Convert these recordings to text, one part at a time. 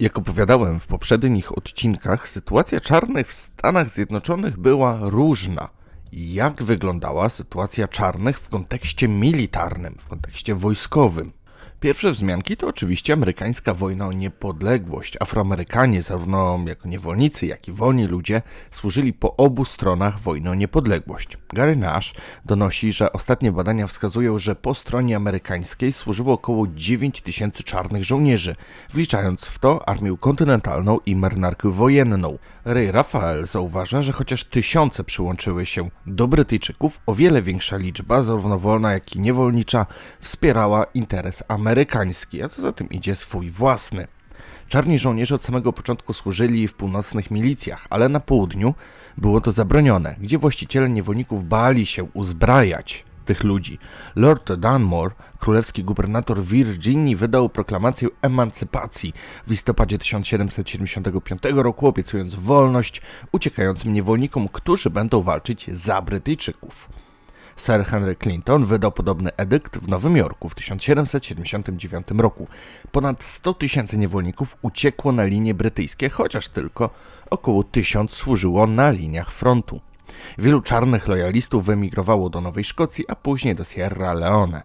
Jak opowiadałem w poprzednich odcinkach, sytuacja czarnych w Stanach Zjednoczonych była różna. Jak wyglądała sytuacja czarnych w kontekście militarnym, w kontekście wojskowym? Pierwsze wzmianki to oczywiście amerykańska wojna o niepodległość. Afroamerykanie, zarówno jako niewolnicy, jak i wolni ludzie, służyli po obu stronach wojny o niepodległość. Gary Nash donosi, że ostatnie badania wskazują, że po stronie amerykańskiej służyło około 9 tysięcy czarnych żołnierzy, wliczając w to armię kontynentalną i marynarkę wojenną. Ray Rafael zauważa, że chociaż tysiące przyłączyły się do Brytyjczyków, o wiele większa liczba, zarówno wolna jak i niewolnicza, wspierała interes amerykański, a co za tym idzie swój własny. Czarni żołnierze od samego początku służyli w północnych milicjach, ale na południu było to zabronione, gdzie właściciele niewolników bali się uzbrajać tych ludzi. Lord Dunmore, królewski gubernator Virginii, wydał proklamację emancypacji w listopadzie 1775 roku, obiecując wolność uciekającym niewolnikom, którzy będą walczyć za Brytyjczyków. Sir Henry Clinton wydał podobny edykt w Nowym Jorku w 1779 roku. Ponad 100 tysięcy niewolników uciekło na linie brytyjskie, chociaż tylko około tysiąc służyło na liniach frontu. Wielu czarnych lojalistów wyemigrowało do Nowej Szkocji, a później do Sierra Leone.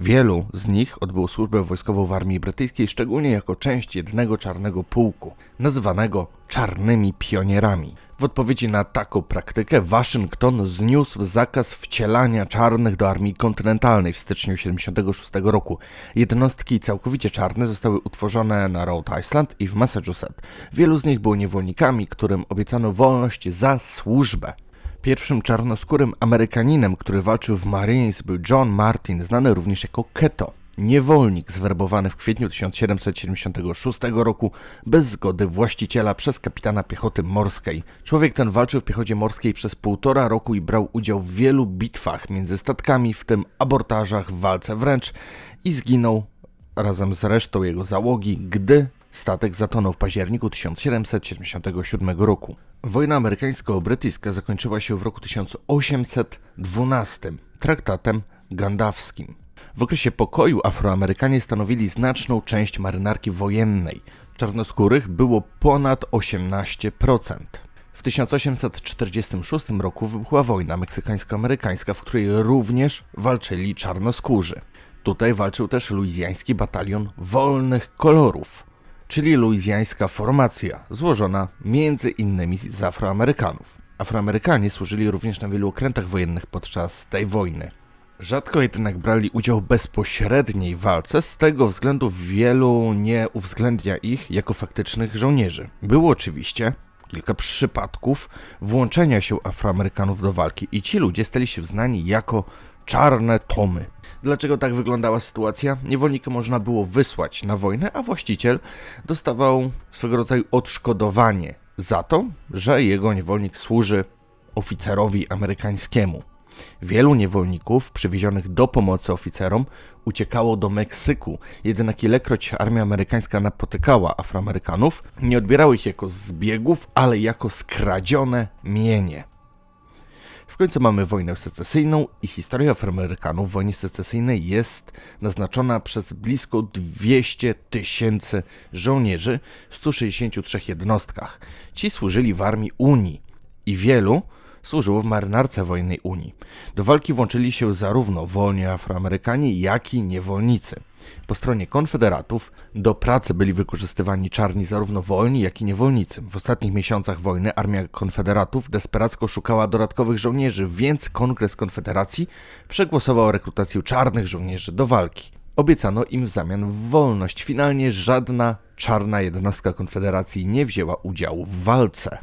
Wielu z nich odbyło służbę wojskową w armii brytyjskiej, szczególnie jako część jednego czarnego pułku, nazywanego czarnymi pionierami. W odpowiedzi na taką praktykę Waszyngton zniósł zakaz wcielania czarnych do armii kontynentalnej w styczniu 1976 roku. Jednostki całkowicie czarne zostały utworzone na Rhode Island i w Massachusetts. Wielu z nich było niewolnikami, którym obiecano wolność za służbę. Pierwszym czarnoskórym Amerykaninem, który walczył w Marines był John Martin, znany również jako Keto. Niewolnik zwerbowany w kwietniu 1776 roku bez zgody właściciela przez kapitana piechoty morskiej. Człowiek ten walczył w piechocie morskiej przez półtora roku i brał udział w wielu bitwach między statkami, w tym abortażach, walce wręcz i zginął razem z resztą jego załogi, gdy Statek zatonął w październiku 1777 roku. Wojna amerykańsko-brytyjska zakończyła się w roku 1812 traktatem gandawskim. W okresie pokoju Afroamerykanie stanowili znaczną część marynarki wojennej. Czarnoskórych było ponad 18%. W 1846 roku wybuchła wojna meksykańsko-amerykańska, w której również walczyli czarnoskórzy. Tutaj walczył też luizjański batalion wolnych kolorów czyli luizjańska formacja, złożona między innymi z Afroamerykanów. Afroamerykanie służyli również na wielu okrętach wojennych podczas tej wojny. Rzadko jednak brali udział w bezpośredniej walce, z tego względu wielu nie uwzględnia ich jako faktycznych żołnierzy. Było oczywiście kilka przypadków włączenia się Afroamerykanów do walki i ci ludzie stali się znani jako czarne tomy. Dlaczego tak wyglądała sytuacja? Niewolnika można było wysłać na wojnę, a właściciel dostawał swego rodzaju odszkodowanie za to, że jego niewolnik służy oficerowi amerykańskiemu. Wielu niewolników przywiezionych do pomocy oficerom uciekało do Meksyku, jednak ilekroć armia amerykańska napotykała Afroamerykanów, nie odbierały ich jako zbiegów, ale jako skradzione mienie. Końcu mamy wojnę secesyjną i historia Afroamerykanów w wojnie secesyjnej jest naznaczona przez blisko 200 tysięcy żołnierzy w 163 jednostkach. Ci służyli w armii Unii i wielu służyło w marynarce wojennej Unii. Do walki włączyli się zarówno wolni Afroamerykanie, jak i niewolnicy. Po stronie konfederatów do pracy byli wykorzystywani czarni zarówno wolni, jak i niewolnicy. W ostatnich miesiącach wojny armia konfederatów desperacko szukała dodatkowych żołnierzy, więc Kongres Konfederacji przegłosował rekrutację czarnych żołnierzy do walki. Obiecano im w zamian wolność. Finalnie żadna czarna jednostka Konfederacji nie wzięła udziału w walce.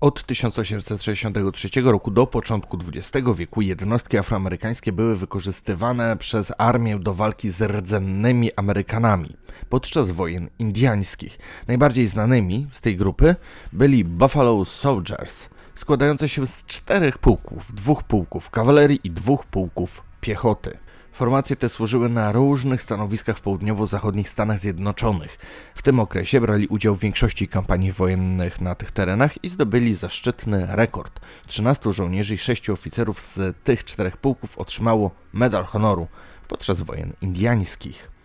Od 1863 roku do początku XX wieku jednostki afroamerykańskie były wykorzystywane przez armię do walki z rdzennymi Amerykanami podczas wojen indiańskich. Najbardziej znanymi z tej grupy byli Buffalo Soldiers, składające się z czterech pułków, dwóch pułków kawalerii i dwóch pułków piechoty. Formacje te służyły na różnych stanowiskach w południowo-zachodnich Stanach Zjednoczonych. W tym okresie brali udział w większości kampanii wojennych na tych terenach i zdobyli zaszczytny rekord. 13 żołnierzy i 6 oficerów z tych czterech pułków otrzymało medal honoru podczas wojen indiańskich.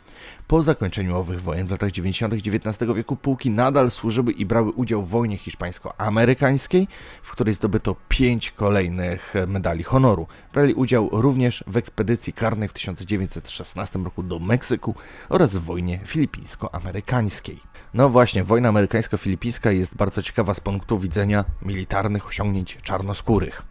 Po zakończeniu owych wojen w latach 90. XIX wieku pułki nadal służyły i brały udział w wojnie hiszpańsko-amerykańskiej, w której zdobyto pięć kolejnych medali honoru. Brali udział również w ekspedycji karnej w 1916 roku do Meksyku oraz w wojnie filipińsko-amerykańskiej. No właśnie, wojna amerykańsko-filipińska jest bardzo ciekawa z punktu widzenia militarnych osiągnięć czarnoskórych.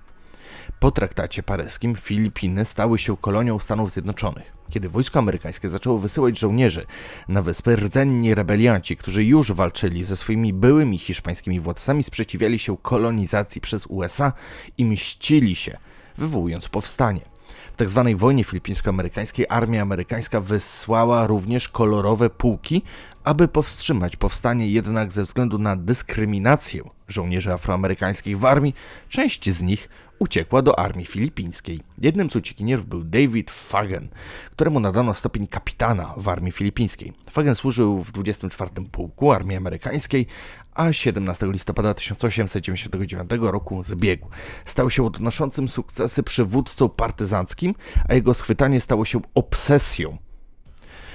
Po traktacie paryskim Filipiny stały się kolonią Stanów Zjednoczonych. Kiedy wojsko amerykańskie zaczęło wysyłać żołnierzy na wyspy, rdzenni rebelianci, którzy już walczyli ze swoimi byłymi hiszpańskimi władcami, sprzeciwiali się kolonizacji przez USA i mścili się, wywołując powstanie. W tzw. Tak wojnie filipińsko-amerykańskiej armia amerykańska wysłała również kolorowe pułki, aby powstrzymać powstanie, jednak ze względu na dyskryminację żołnierzy afroamerykańskich w armii, część z nich uciekła do armii filipińskiej. Jednym z uciekinierów był David Fagen, któremu nadano stopień kapitana w armii filipińskiej. Fagen służył w 24 Pułku Armii Amerykańskiej, a 17 listopada 1899 roku zbiegł. Stał się odnoszącym sukcesy przywódcą partyzanckim, a jego schwytanie stało się obsesją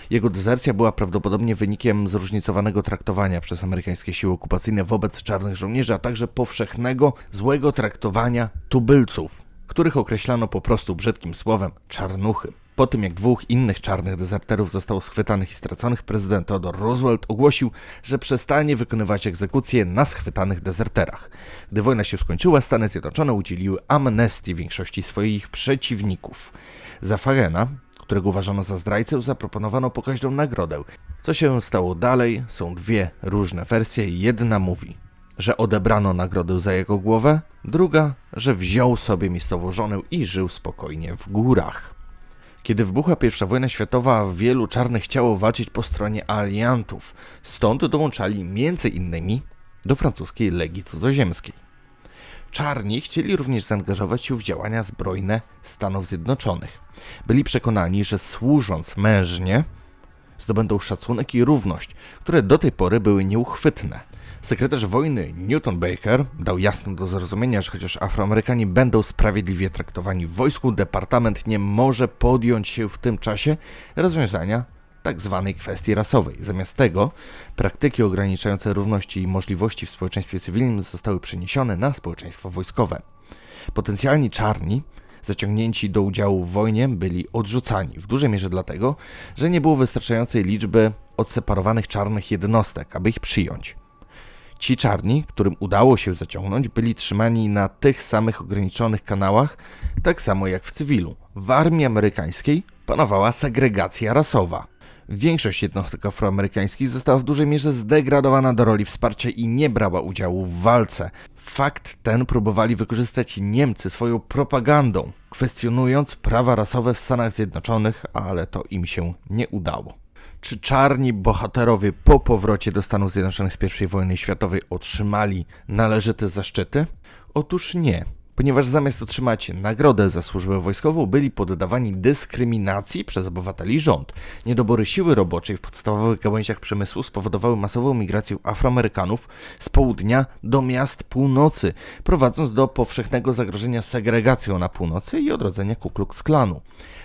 jego dezercja była prawdopodobnie wynikiem zróżnicowanego traktowania przez amerykańskie siły okupacyjne wobec czarnych żołnierzy, a także powszechnego złego traktowania tubylców, których określano po prostu brzydkim słowem czarnuchy. Po tym jak dwóch innych czarnych dezerterów zostało schwytanych i straconych, prezydent Theodore Roosevelt ogłosił, że przestanie wykonywać egzekucje na schwytanych dezerterach. Gdy wojna się skończyła, Stany Zjednoczone udzieliły amnestii większości swoich przeciwników. Za Farena, którego uważano za zdrajcę, zaproponowano pokaźną nagrodę. Co się stało dalej, są dwie różne wersje. Jedna mówi, że odebrano nagrodę za jego głowę, druga, że wziął sobie miejscową żonę i żył spokojnie w górach. Kiedy wybuchła I wojna światowa, wielu czarnych chciało walczyć po stronie aliantów, stąd dołączali między innymi do francuskiej Legii Cudzoziemskiej. Czarni chcieli również zaangażować się w działania zbrojne Stanów Zjednoczonych. Byli przekonani, że służąc mężnie, zdobędą szacunek i równość, które do tej pory były nieuchwytne. Sekretarz wojny Newton Baker dał jasno do zrozumienia, że chociaż Afroamerykanie będą sprawiedliwie traktowani w wojsku, Departament nie może podjąć się w tym czasie rozwiązania tak zwanej kwestii rasowej. Zamiast tego praktyki ograniczające równości i możliwości w społeczeństwie cywilnym zostały przeniesione na społeczeństwo wojskowe. Potencjalni czarni zaciągnięci do udziału w wojnie byli odrzucani, w dużej mierze dlatego, że nie było wystarczającej liczby odseparowanych czarnych jednostek, aby ich przyjąć. Ci czarni, którym udało się zaciągnąć, byli trzymani na tych samych ograniczonych kanałach, tak samo jak w cywilu. W armii amerykańskiej panowała segregacja rasowa. Większość jednostek afroamerykańskich została w dużej mierze zdegradowana do roli wsparcia i nie brała udziału w walce. Fakt ten próbowali wykorzystać Niemcy swoją propagandą, kwestionując prawa rasowe w Stanach Zjednoczonych, ale to im się nie udało. Czy czarni bohaterowie po powrocie do Stanów Zjednoczonych z I wojny światowej otrzymali należyte zaszczyty? Otóż nie ponieważ zamiast otrzymać nagrodę za służbę wojskową, byli poddawani dyskryminacji przez obywateli rząd. Niedobory siły roboczej w podstawowych gałęziach przemysłu spowodowały masową migrację Afroamerykanów z południa do miast północy, prowadząc do powszechnego zagrożenia segregacją na północy i odrodzenia Ku Klux Klanu.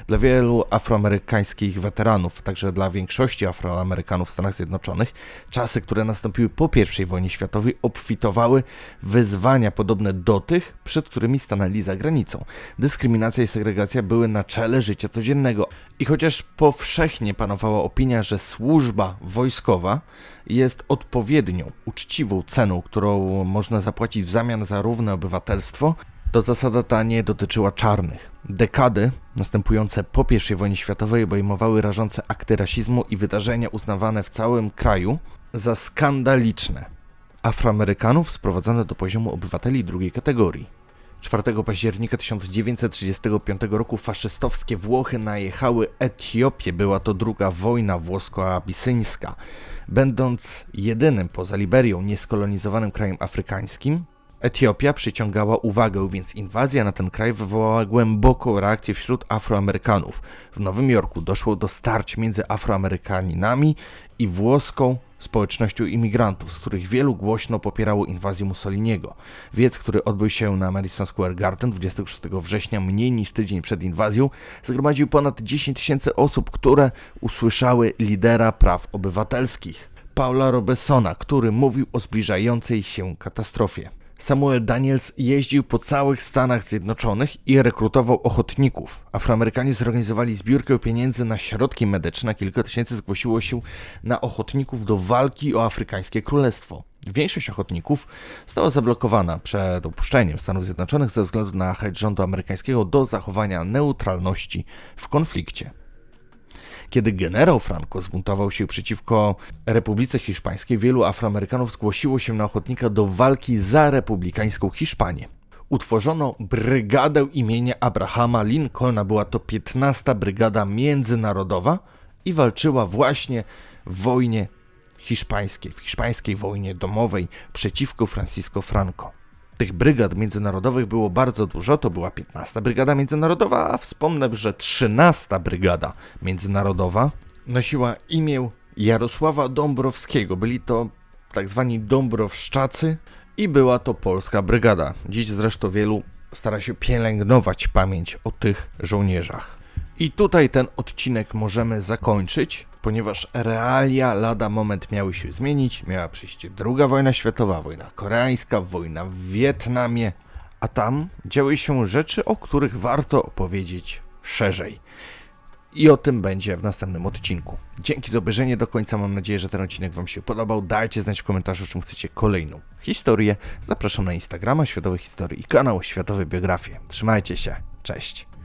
Dla wielu afroamerykańskich weteranów, także dla większości Afroamerykanów w Stanach Zjednoczonych, czasy, które nastąpiły po I wojnie światowej, obfitowały wyzwania podobne do tych, przed którymi stanęli za granicą. Dyskryminacja i segregacja były na czele życia codziennego. I chociaż powszechnie panowała opinia, że służba wojskowa jest odpowiednią, uczciwą ceną, którą można zapłacić w zamian za równe obywatelstwo, to zasada ta nie dotyczyła czarnych. Dekady następujące po I wojnie światowej obejmowały rażące akty rasizmu i wydarzenia uznawane w całym kraju za skandaliczne. Afroamerykanów sprowadzono do poziomu obywateli drugiej kategorii. 4 października 1935 roku faszystowskie Włochy najechały Etiopię. Była to druga wojna włosko-abisyńska. Będąc jedynym poza Liberią nieskolonizowanym krajem afrykańskim, Etiopia przyciągała uwagę, więc inwazja na ten kraj wywołała głęboką reakcję wśród Afroamerykanów. W Nowym Jorku doszło do starć między Afroamerykaninami i włoską społecznością imigrantów, z których wielu głośno popierało inwazję Mussoliniego. Wiec, który odbył się na Madison Square Garden 26 września, mniej niż tydzień przed inwazją, zgromadził ponad 10 tysięcy osób, które usłyszały lidera praw obywatelskich, Paula Robesona, który mówił o zbliżającej się katastrofie. Samuel Daniels jeździł po całych Stanach Zjednoczonych i rekrutował ochotników. Afroamerykanie zorganizowali zbiórkę pieniędzy na środki medyczne. Kilka tysięcy zgłosiło się na ochotników do walki o Afrykańskie Królestwo. Większość ochotników została zablokowana przed opuszczeniem Stanów Zjednoczonych ze względu na chęć rządu amerykańskiego do zachowania neutralności w konflikcie. Kiedy generał Franco zbuntował się przeciwko Republice Hiszpańskiej, wielu Afroamerykanów zgłosiło się na ochotnika do walki za republikańską Hiszpanię. Utworzono brygadę imienia Abrahama Lincolna, była to 15 Brygada Międzynarodowa i walczyła właśnie w wojnie hiszpańskiej, w hiszpańskiej wojnie domowej przeciwko Francisco Franco. Tych brygad międzynarodowych było bardzo dużo, to była 15 Brygada Międzynarodowa, a wspomnę, że 13 Brygada Międzynarodowa nosiła imię Jarosława Dąbrowskiego. Byli to tak zwani Dąbrowszczacy i była to polska brygada. Dziś zresztą wielu stara się pielęgnować pamięć o tych żołnierzach. I tutaj ten odcinek możemy zakończyć, ponieważ realia lada moment miały się zmienić. Miała przyjść druga wojna światowa, wojna koreańska, wojna w Wietnamie, a tam działy się rzeczy, o których warto opowiedzieć szerzej. I o tym będzie w następnym odcinku. Dzięki za obejrzenie do końca. Mam nadzieję, że ten odcinek Wam się podobał. Dajcie znać w komentarzu, czym chcecie kolejną historię. Zapraszam na Instagrama Światowe Historii i kanał Światowe Biografie. Trzymajcie się. Cześć.